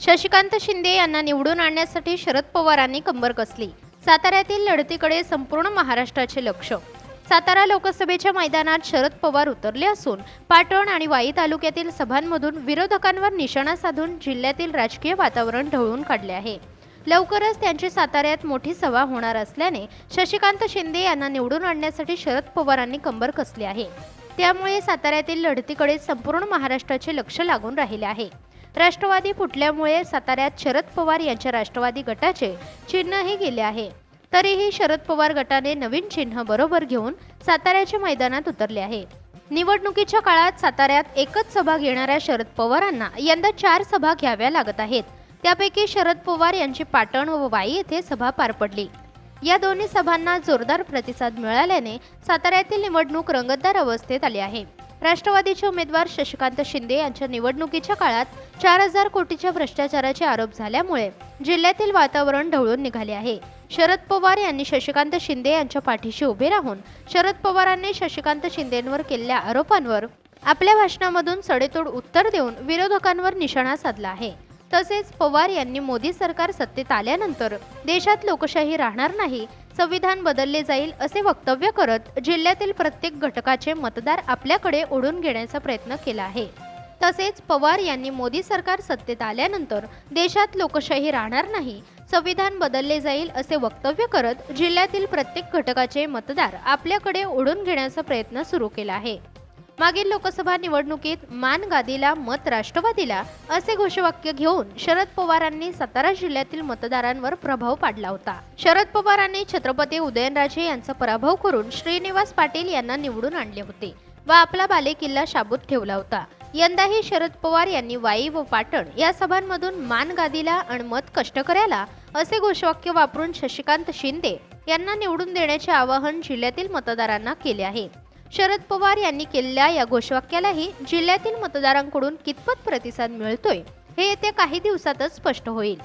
शशिकांत शिंदे यांना निवडून आणण्यासाठी शरद पवारांनी कंबर कसली? साताऱ्यातील लढतीकडे संपूर्ण महाराष्ट्राचे लक्ष. सातारा लोकसभेच्या मैदानात शरद पवार उतरले असून पाटण आणि वाई तालुक्यातील सभांमधून विरोधकांवर निशाणा साधून जिल्ह्यातील राजकीय वातावरण ढवळून काढले आहे. लवकरच त्यांची साताऱ्यात मोठी सभा होणार असल्याने शशिकांत शिंदे यांना निवडून आणण्यासाठी शरद पवारांनी कंबर कसली आहे? त्यामुळे साताऱ्यातील लढतीकडे संपूर्ण महाराष्ट्राचे लक्ष लागून राहिले आहे. राष्ट्रवादी फुटल्यामुळे साताऱ्यात शरद पवार यांच्या राष्ट्रवादी गटाचे चिन्हही गेले आहे. तरीही शरद पवार गटाने नवीन चिन्ह बरोबर घेऊन साताऱ्याच्या मैदानात उतरले आहे. निवडणुकीच्या काळात साताऱ्यात एकच सभा घेणाऱ्या शरद पवारांना यंदा चार सभा घ्याव्या लागत आहेत. त्यापैकी शरद पवार यांची पाटण व वाई येथे सभा पार पडली. या दोन्ही सभांना जोरदार प्रतिसाद मिळाल्याने साताऱ्यातील निवडणूक रंगतदार अवस्थेत आली आहे. राष्ट्रवादीचे उमेदवार शशिकांत शिंदे यांच्या निवडणुकीच्या काळात चार हजार कोटीच्या भ्रष्टाचाराचे आरोप झाल्यामुळे जिल्ह्यातील वातावरण ढवळून निघाले आहे. शरद पवार यांनी शशिकांत शिंदे यांच्या पाठीशी उभे राहून शरद पवारांनी शशिकांत शिंदेंवर केलेल्या आरोपांवर आपल्या भाषणामधून सडेतोड उत्तर देऊन विरोधकांवर निशाणा साधला आहे. तसेच पवार यांनी मोदी सरकार सत्तेत आल्यानंतर देशात लोकशाही राहणार नाही संविधान बदलले जाईल असे वक्तव्य करत जिल्ह्यातील प्रत्येक घटकाचे मतदार आपल्याकडे ओढून घेण्याचा प्रयत्न केला आहे. तसेच पवार यांनी मोदी सरकार सत्तेत आल्यानंतर देशात लोकशाही राहणार नाही संविधान बदलले जाईल असे वक्तव्य करत जिल्ह्यातील प्रत्येक घटकाचे मतदार आपल्याकडे ओढून घेण्याचा प्रयत्न सुरू केला आहे. मागील लोकसभा निवडणुकीत मान गादीला मत राष्ट्रवादीला असे घोषवाक्य घेऊन शरद पवारांनी सातारा जिल्ह्यातील मतदारांवर प्रभाव पाडला होता. शरद पवारांनी छत्रपती उदयनराजे यांचा पराभव करून श्रीनिवास पाटील यांना निवडून आणले होते व आपला बालेकिल्ला शाबूत ठेवला होता. यंदाही शरद पवार यांनी वाई व पाटण या सभांमधून मान गादीला आणि मत कष्टकऱ्याला असे घोषवाक्य वापरून शशिकांत शिंदे यांना निवडून देण्याचे आवाहन जिल्ह्यातील मतदारांना केले आहे. शरद पवार यांनी केलेल्या या घोषवाक्यालाही जिल्ह्यातील मतदारांकडून कितपत प्रतिसाद मिळतोय हे येत्या काही दिवसातच स्पष्ट होईल.